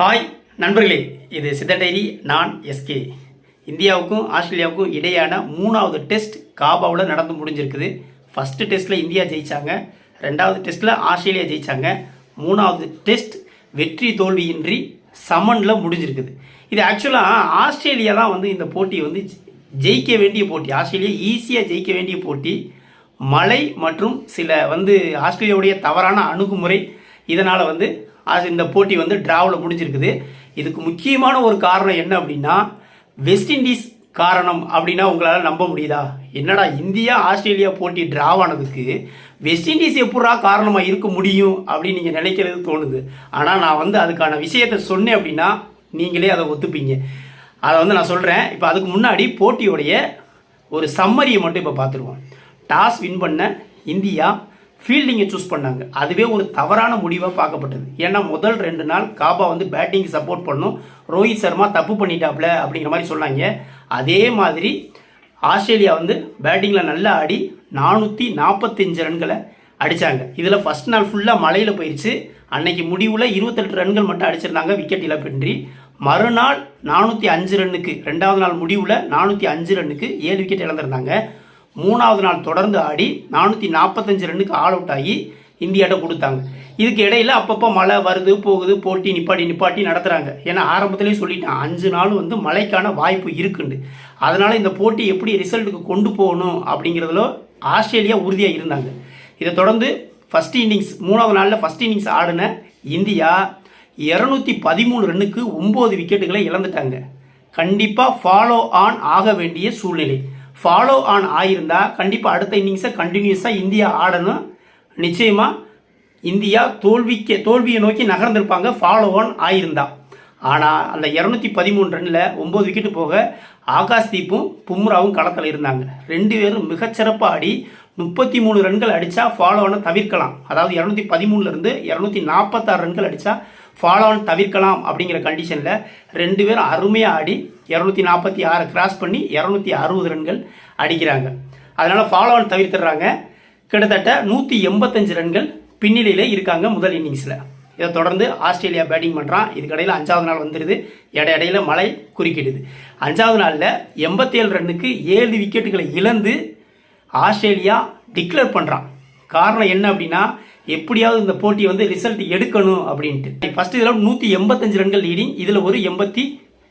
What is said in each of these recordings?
Hi நண்பர்களே. இது சித்த டைரி நான் எஸ்கே இந்தியாவுக்கும் ஆஸ்திரேலியாவுக்கும் இடையான மூணாவது டெஸ்ட் காபாவில் நடந்து முடிஞ்சிருக்குது. ஃபஸ்ட்டு டெஸ்ட்டில் இந்தியா ஜெயிச்சாங்க. ரெண்டாவது டெஸ்ட்டில் ஆஸ்திரேலியா ஜெயித்தாங்க மூணாவது டெஸ்ட் வெற்றி தோல்வியின்றி சமனில் முடிஞ்சிருக்குது. இது ஆக்சுவலாக ஆஸ்திரேலியா தான் வந்து இந்த போட்டியை வந்து ஜெயிக்க வேண்டிய போட்டி. ஆஸ்திரேலியா ஈஸியாக ஜெயிக்க வேண்டிய போட்டி. மழை மற்றும் சில வந்து ஆஸ்திரேலியாவுடைய தவறான அணுகுமுறை. இதனால் வந்து அது இந்த போட்டி வந்து டிராவில் முடிஞ்சிருக்குது. இதுக்கு முக்கியமான ஒரு காரணம் என்ன அப்படின்னா வெஸ்ட் இண்டீஸ் காரணம் அப்படின்னா உங்களால் நம்ப முடியுதா? என்னடா இந்தியா ஆஸ்திரேலியா போட்டி டிராவானதுக்கு வெஸ்ட் இண்டீஸ் எப்படா காரணமாக இருக்க முடியும் அப்படின்னு நீங்கள் நினைக்கிறது தோணுது. ஆனால் நான் வந்து அதுக்கான விஷயத்தை சொன்னேன் அப்படின்னா நீங்களே அதை ஒத்துப்பீங்க. அதை வந்து நான் சொல்கிறேன் இப்போ அதுக்கு முன்னாடி போட்டியோடைய ஒரு சம்மரியை மட்டும் இப்போ பார்த்துருவோம் டாஸ் வின் பண்ண இந்தியா ஃபீல்டிங்கை சூஸ் பண்ணாங்க. அதுவே ஒரு தவறான முடிவாக பார்க்கப்பட்டது. ஏன்னா முதல் ரெண்டு நாள் காபா வந்து பேட்டிங் சப்போர்ட் பண்ணும். ரோஹித் சர்மா தப்பு பண்ணிட்டாப்ல அப்படிங்கிற மாதிரி சொன்னாங்க. அதே மாதிரி ஆஸ்திரேலியா வந்து பேட்டிங்கில் நல்லா ஆடி நானூற்றி நாற்பத்தஞ்சு ரன்களை அடித்தாங்க இதில் ஃபஸ்ட் நாள் ஃபுல்லாக மழையில் போயிடுச்சு அன்னைக்கு முடிவில் இருபத்தெட்டு ரன்கள் மட்டும் அடிச்சிருந்தாங்க விக்கெட் இழப்பின்றி. மறுநாள் நானூற்றி அஞ்சு ரன்னுக்கு ரெண்டாவது நாள் முடிவில் நானூற்றி அஞ்சு ரன்னுக்கு ஏழு விக்கெட் இழந்திருந்தாங்க. மூணாவது நாள் தொடர்ந்து ஆடி நானூற்றி நாற்பத்தஞ்சு ரன்னுக்கு ஆல் அவுட் ஆகி இந்தியாட்ட கொடுத்தாங்க. இதுக்கு இடையில் அப்பப்போ மழை வருது போகுது போட்டி நிப்பாட்டி நிப்பாட்டி நடத்துகிறாங்க ஏன்னா ஆரம்பத்துலேயே சொல்லிட்டேன் அஞ்சு நாள் வந்து மழைக்கான வாய்ப்பு இருக்குண்டு. அதனால் இந்த போட்டி எப்படி ரிசல்ட்டுக்கு கொண்டு போகணும் அப்படிங்கிறதுல ஆஸ்திரேலியா உறுதியாக இருந்தாங்க. இதை தொடர்ந்து ஃபஸ்ட் இன்னிங்ஸ் மூணாவது நாளில் ஃபஸ்ட் இன்னிங்ஸ் ஆடின இந்தியா இரநூத்தி பதிமூணு ரன்னுக்கு ஒம்பது விக்கெட்டுகளை இழந்துட்டாங்க. கண்டிப்பாக ஃபாலோ ஆன் ஆக வேண்டிய சூழ்நிலை. ஃபாலோ ஆன் ஆகியிருந்தால் கண்டிப்பாக அடுத்த இன்னிங்ஸை கண்டினியூஸாக இந்தியா ஆடணும். நிச்சயமாக இந்தியா தோல்விக்கு தோல்வியை நோக்கி நகர்ந்திருப்பாங்க ஃபாலோ ஆன் ஆகியிருந்தா ஆனால் அந்த இரநூத்தி பதிமூணு ரனில் ஒம்பது விக்கெட்டு போக ஆகாஷ்தீப்பும் பும்ராவும் களத்தில் இருந்தாங்க. ரெண்டு பேரும் மிகச்சிறப்பாக ஆடி முப்பத்தி மூணு ரன்கள் அடித்தா ஃபாலோ ஆன தவிர்க்கலாம். அதாவது இரநூத்தி பதிமூணுலேருந்து இரநூத்தி நாற்பத்தாறு ரன்கள் அடித்தா ஃபாலோ ஆன் தவிர்க்கலாம் அப்படிங்கிற கண்டிஷனில் ரெண்டு பேரும் அருமையாக ஆடி இரநூத்தி நாற்பத்தி ஆறை கிராஸ் பண்ணி இரநூத்தி அறுபது ரன்கள் அடிக்கிறாங்க. அதனால் ஃபாலோ ஆன் தவிர்த்துடுறாங்க. கிட்டத்தட்ட நூற்றி எண்பத்தஞ்சு ரன்கள் பின்னிலையில் இருக்காங்க முதல் இன்னிங்ஸில் இதை தொடர்ந்து ஆஸ்திரேலியா பேட்டிங் பண்ணுறான் இதுக்கடையில் அஞ்சாவது நாள் வந்துடுது இட இடையில மழை குறுக்கிடுது. அஞ்சாவது நாளில் எண்பத்தேழு ரன்னுக்கு ஏழு விக்கெட்டுகளை இழந்து ஆஸ்திரேலியா டிக்ளேர் பண்ணுறான் காரணம் என்ன அப்படின்னா எப்படியாவது இந்த போட்டி வந்து ரிசல்ட் எடுக்கணும் அப்படின்ட்டு. ஃபர்ஸ்ட் இதில் நூற்றி எண்பத்தஞ்சு ரன்கள் லீடிங் இதில் ஒரு எண்பத்தி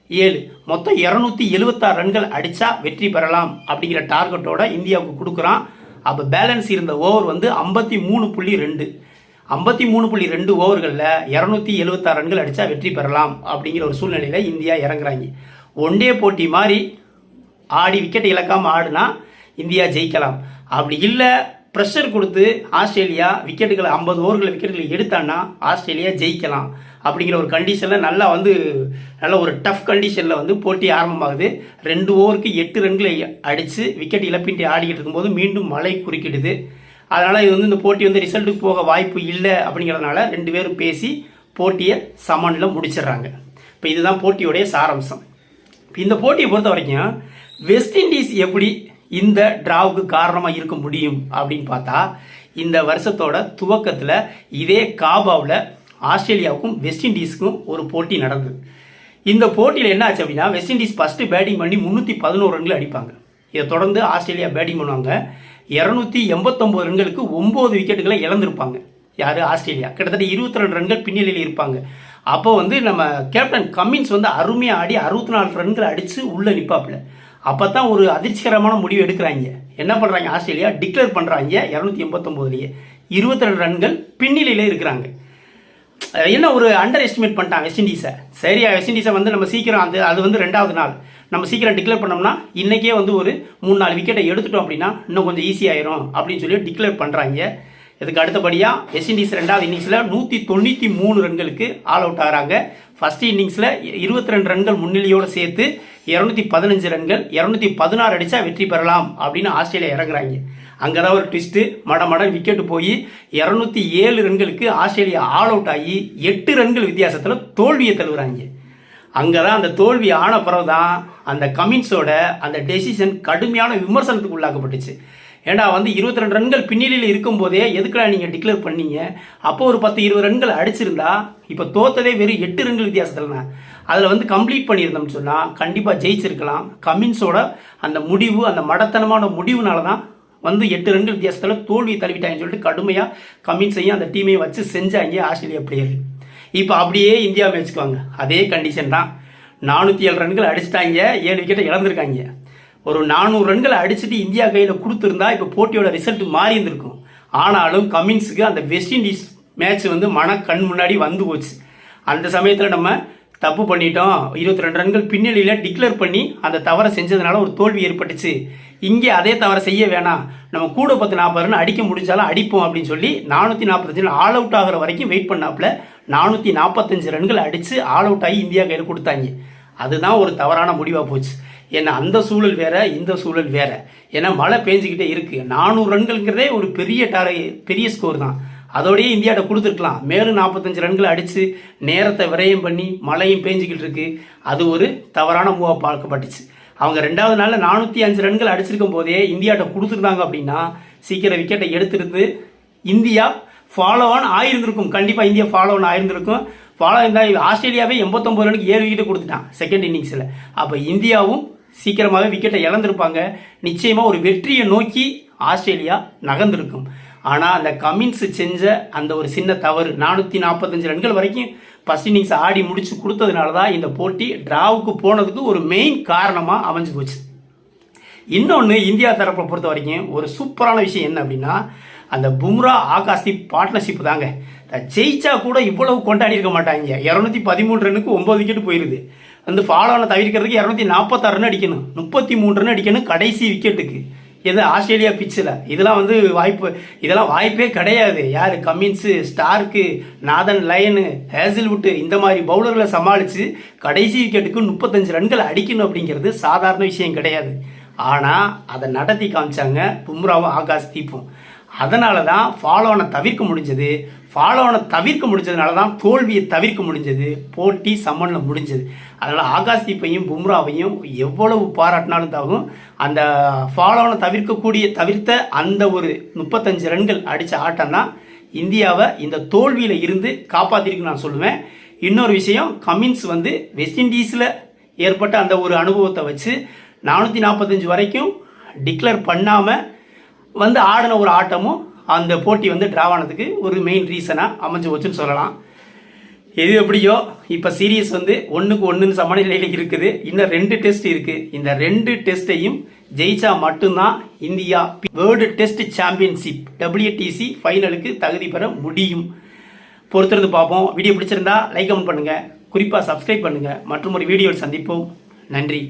ஏழு. மொத்தம் இரநூத்தி எழுபத்தாறு ரன்கள் அடித்தா வெற்றி பெறலாம் அப்படிங்கிற டார்கெட்டோட இந்தியாவுக்கு கொடுக்குறான். அப்போ பேலன்ஸ் இருந்த ஓவர் வந்து ஐம்பத்தி மூணு புள்ளி ரெண்டு. ஐம்பத்தி மூணு புள்ளி ரெண்டு ஓவர்களில் இரநூத்தி எழுபத்தாறு ரன்கள் அடித்தா வெற்றி பெறலாம் அப்படிங்கிற ஒரு சூழ்நிலையில் இந்தியா இறங்குறாங்க. ஒன்டே போட்டி மாதிரி ஆடி விக்கெட் இழக்காமல் ஆடுனா இந்தியா ஜெயிக்கலாம். அப்படி இல்லை ப்ரெஷர் கொடுத்து ஆஸ்திரேலியா விக்கெட்டுகளை ஐம்பது ஓவர்களை விக்கெட்டுகளை எடுத்தான்னா ஆஸ்திரேலியா ஜெயிக்கலாம். அப்படிங்கிற ஒரு கண்டிஷனில் நல்லா வந்து நல்ல ஒரு டஃப் கண்டிஷனில் வந்து போட்டி ஆரம்பமாகுது. ரெண்டு ஓவருக்கு எட்டு ரன்களை அடித்து விக்கெட் இழப்பின்றி ஆடிக்கிட்டு இருக்கும்போது மீண்டும் மழை குறுக்கிடுது. அதனால் இது வந்து இந்த போட்டி வந்து ரிசல்ட்டுக்கு போக வாய்ப்பு இல்லை அப்படிங்கிறதுனால ரெண்டு பேரும் பேசி போட்டியை சமனில் முடிச்சிடுறாங்க. இப்போ இதுதான் போட்டியோடைய சாராம்சம். இப்போ இந்த போட்டியை பொறுத்த வரைக்கும் வெஸ்ட் இண்டீஸ் எப்படி இந்த டிராவுக்கு காரணமாக இருக்க முடியும் அப்படின்னு பார்த்தா இந்த வருஷத்தோட துவக்கத்தில் இதே காபாவில் ஆஸ்திரேலியாவுக்கும் வெஸ்ட் இண்டீஸுக்கும் ஒரு போட்டி நடந்தது. இந்த போட்டியில் என்ன ஆச்சு அப்படின்னா வெஸ்ட் இண்டீஸ் ஃபஸ்ட்டு பேட்டிங் பண்ணி முந்நூற்றி பதினோரு ரன்கள் அடிப்பாங்க. இதை தொடர்ந்து ஆஸ்திரேலியா பேட்டிங் பண்ணுவாங்க. இரநூத்தி எண்பத்தொம்போது ரன்களுக்கு ஒம்பது விக்கெட்டுகளை இழந்திருப்பாங்க. யார்? ஆஸ்திரேலியா. கிட்டத்தட்ட இருபத்தி ரெண்டு ரன்கள் பின்னணியில் இருப்பாங்க. அப்போ வந்து நம்ம கேப்டன் கம்மின்ஸ் வந்து அருமையாக ஆடி அறுபத்தி நாலு ரன்கள் அடித்து உள்ளே நிற்பாப்புல அப்போ தான் ஒரு அதிர்ச்சிகரமான முடிவு எடுக்கிறாங்க. என்ன பண்ணுறாங்க ஆஸ்திரேலியா டிக்ளேர் பண்ணுறாங்க இரநூத்தி எண்பத்தொம்போதுலேயே. இருபத்தி ரெண்டு ரன்கள் பின்னிலையில் இருக்கிறாங்க. என்ன ஒரு அண்டர் எஸ்டிமேட் பண்ணிட்டான் வெஸ்ட் இண்டீஸை சரியா வெஸ்ட் இண்டீஸை வந்து நம்ம சீக்கிரம் அந்த அது வந்து ரெண்டாவது நாள். நம்ம சீக்கிரம் டிக்ளேர் பண்ணோம்னா இன்றைக்கே வந்து ஒரு மூணு நாலு விக்கெட்டை எடுத்துட்டோம் அப்படின்னா இன்னும் கொஞ்சம் ஈஸியாயிரும் அப்படின்னு சொல்லி டிக்ளேர் பண்ணுறாங்க இதுக்கு அடுத்தபடியாக வெஸ்ட் இண்டீஸ் ரெண்டாவது இன்னிங்ஸில் நூற்றி தொண்ணூற்றி மூணு ரன்களுக்கு ஆல் அவுட் ஆகிறாங்க. ஃபர்ஸ்ட் இன்னிங்ஸில் இருபத்தி ரெண்டு ரன்கள் முன்னிலையோடு சேர்த்து இரநூத்தி பதினஞ்சு ரன்கள் இரநூத்தி பதினாறு அடித்தா வெற்றி பெறலாம் அப்படின்னு ஆஸ்திரேலியா இறங்குறாங்க. அங்கே தான் ஒரு ட்விஸ்ட்டு மட விக்கெட்டு போய் இரநூத்தி ஏழு ரன்களுக்கு ஆஸ்திரேலியா ஆல் அவுட் ஆகி எட்டு ரன்கள் வித்தியாசத்தில் தோல்வியை தழுவுறாங்க. அங்கே தான் அந்த தோல்வி ஆன பிறகு தான் அந்த கமின்ஸோட அந்த டெசிஷன் கடுமையான விமர்சனத்துக்கு உள்ளாக்கப்பட்டுச்சு. ஏன்னா வந்து இருபத்தி ரெண்டு ரன்கள் பின்னணியில் இருக்கும்போதே எதுக்குடா நீங்கள் டிக்ளேர் பண்ணீங்க? அப்போ ஒரு பத்து இருபது ரன்கள் அடிச்சிருந்தா இப்போ தோத்ததே வெறும் எட்டு ரன்கள் வித்தியாசத்தில்ண்ணா. அதில் வந்து கம்ப்ளீட் பண்ணியிருந்தோம்னு சொன்னால் கண்டிப்பாக ஜெயிச்சிருக்கலாம். கமின்ஸோட அந்த முடிவு அந்த மடத்தனமான முடிவுனால தான் வந்து எட்டு ரன்கள் வித்தியாசத்தில் தோல்வி தழுவிட்டாங்கன்னு சொல்லிட்டு கடுமையாக கமின்ஸையும் அந்த டீமையும் வச்சு செஞ்சாங்க ஆஸ்திரேலியா பிளேயர் இப்போ அப்படியே இந்தியா மேட்ச்சுக்கு வாங்க. அதே கண்டிஷன் தான். நானூற்றி ஏழு ரன்கள் அடிச்சிட்டாங்க ஏழு விக்கெட்டை இழந்திருக்காங்க. ஒரு நானூறு ரன்களை அடிச்சுட்டு இந்தியா கையில் கொடுத்துருந்தா இப்போ போட்டியோட ரிசல்ட் மாறி இருந்திருக்கும். ஆனாலும் கமின்ஸுக்கு அந்த வெஸ்ட் இண்டீஸ் மேட்ச் வந்து மன கண் முன்னாடி வந்து போச்சு. அந்த சமயத்தில் நம்ம தப்பு பண்ணிட்டோம். இருபத்தி ரெண்டு ரன்கள் பின்னணியில் டிக்ளேர் பண்ணி அந்த தவறை செஞ்சதுனால ஒரு தோல்வி ஏற்பட்டுச்சு. இங்கே அதே தவறை செய்ய வேணாம். நம்ம கூட பத்து நாற்பது ரன் அடிக்க முடிஞ்சாலும் அடிப்போம் அப்படின்னு சொல்லி நானூற்றி நாற்பத்தஞ்சு ஆல் அவுட் ஆகிற வரைக்கும் வெயிட் பண்ணாப்புல நானூற்றி நாற்பத்தஞ்சு ரன்கள் அடித்து ஆல் அவுட் ஆகி இந்தியா கையில் கொடுத்தாங்க. அதுதான் ஒரு தவறான முடிவாக போச்சு. ஏன்னா அந்த சூழல் வேற இந்த சூழல் வேற. ஏன்னா மழை பேஞ்சிக்கிட்டே இருக்குது நானூறு ரன்கள்ங்கிறதே ஒரு பெரிய டார பெரிய ஸ்கோர் தான். அதோடய இந்தியாட்ட கொடுத்துருக்கலாம். மேலும் நாற்பத்தஞ்சு ரன்கள் அடித்து நேரத்தை விரயம் பண்ணி மழையும் பேஞ்சிக்கிட்டு இருக்கு. அது ஒரு தவறான மூவாக பார்க்கப்பட்டுச்சு. அவங்க ரெண்டாவது நாளில் நானூற்றி அஞ்சு ரன்கள் அடிச்சிருக்கும் போதே இந்தியாட்ட கொடுத்துருந்தாங்க அப்படின்னா சீக்கிரம் விக்கெட்டை எடுத்துருந்து இந்தியா ஃபாலோ ஆன் ஆயிருந்திருக்கும். கண்டிப்பாக இந்தியா ஃபாலோ ஆன் ஆயிருந்திருக்கும். ஃபாலோ இருந்தால் ஆஸ்திரேலியாவே எண்பத்தொம்பது ரனுக்கு ஏழு விக்கெட்டு கொடுத்துட்டான் செகண்ட் இன்னிங்ஸில் அப்போ இந்தியாவும் சீக்கிரமாகவே விக்கெட்டை இழந்திருப்பாங்க. நிச்சயமாக ஒரு வெற்றியை நோக்கி ஆஸ்திரேலியா நகர்ந்திருக்கும். ஆனால் அந்த கமின்ஸ் செஞ்ச அந்த ஒரு சின்ன தவறு. நானூற்றி நாற்பத்தஞ்சு ரன்கள் வரைக்கும் ஃபஸ்ட் இன்னிங்ஸ் ஆடி முடிச்சு கொடுத்ததுனால தான் இந்த போட்டி டிராவுக்கு போனதுக்கு ஒரு மெயின் காரணமாக அமைஞ்சு போச்சு. இன்னொன்று இந்தியா தரப்பை பொறுத்த வரைக்கும் ஒரு சூப்பரான விஷயம் என்ன அப்படின்னா அந்த பும்ரா ஆகாஷ்தீப் பார்ட்னர்ஷிப் தாங்க. ஜெயிச்சா கூட இவ்வளவு கொண்டாடி இருக்க மாட்டாங்க. இரநூத்தி பதிமூணு ரன்னுக்கு ஒன்பது விக்கெட் போயிருது. வந்து ஃபாலோனை தவிர்க்கிறதுக்கு இரநூத்தி நாற்பத்தாறு ரன் அடிக்கணும். முப்பத்தி மூணு ரன் அடிக்கணும் கடைசி விக்கெட்டுக்கு எது ஆஸ்திரேலியா பிச்சில் இதெல்லாம் வந்து வாய்ப்பு இதெல்லாம் வாய்ப்பே கிடையாது. யார்? Cummins Starc Nathan Lyon Hazlewood இந்த மாதிரி பவுலர்களை சமாளித்து கடைசி விக்கெட்டுக்கு முப்பத்தஞ்சு ரன்கள் அடிக்கணும் அப்படிங்கிறது சாதாரண விஷயம் கிடையாது. ஆனால் அதை நடத்தி காமிச்சாங்க பும்ராவும் ஆகாஷ் தீப்பும். அதனால தான் ஃபாலோனை தவிர்க்க முடிஞ்சது. ஃபாலோனை தவிர்க்க முடிஞ்சதுனால தான் தோல்வியை தவிர்க்க முடிஞ்சது. போட்டி சம்மனில் முடிஞ்சது. அதனால் ஆகாஷ் தீப்பையும் பும்ராவையும் எவ்வளவு பாராட்டினாலும் தாகும் அந்த ஃபாலோனை தவிர்க்கக்கூடிய தவிர்த்த அந்த ஒரு முப்பத்தஞ்சு ரன்கள் அடித்த ஆட்டம் தான் இந்தியாவை இந்த தோல்வியில் இருந்து காப்பாற்றிருக்கு நான் சொல்லுவேன். இன்னொரு விஷயம் கமின்ஸ் வந்து வெஸ்ட் இண்டீஸில் ஏற்பட்ட அந்த ஒரு அனுபவத்தை வச்சு நானூற்றி நாற்பத்தஞ்சு வரைக்கும் டிக்ளேர் பண்ணாமல் வந்து ஆடின ஒரு ஆட்டமும் அந்த போட்டி வந்து டிராவ் ஆனதுக்கு ஒரு மெயின் ரீசனாக அமைஞ்சு வச்சுன்னு சொல்லலாம். எது எப்படியோ இப்போ சீரியஸ் வந்து ஒன்றுக்கு ஒன்றுன்னு சமநிலையில் இருக்குது. இன்னும் ரெண்டு டெஸ்ட் இருக்குது இந்த ரெண்டு டெஸ்ட்டையும் ஜெயிச்சா மட்டும்தான் India world test championship WTC ஃபைனலுக்கு தகுதி பெற முடியும். பொறுத்திருந்து பார்ப்போம். வீடியோ பிடிச்சிருந்தா லைக் கமெண்ட் பண்ணுங்கள் குறிப்பாக சப்ஸ்கிரைப் பண்ணுங்கள் மற்றும் ஒரு வீடியோவில் சந்திப்போம். நன்றி.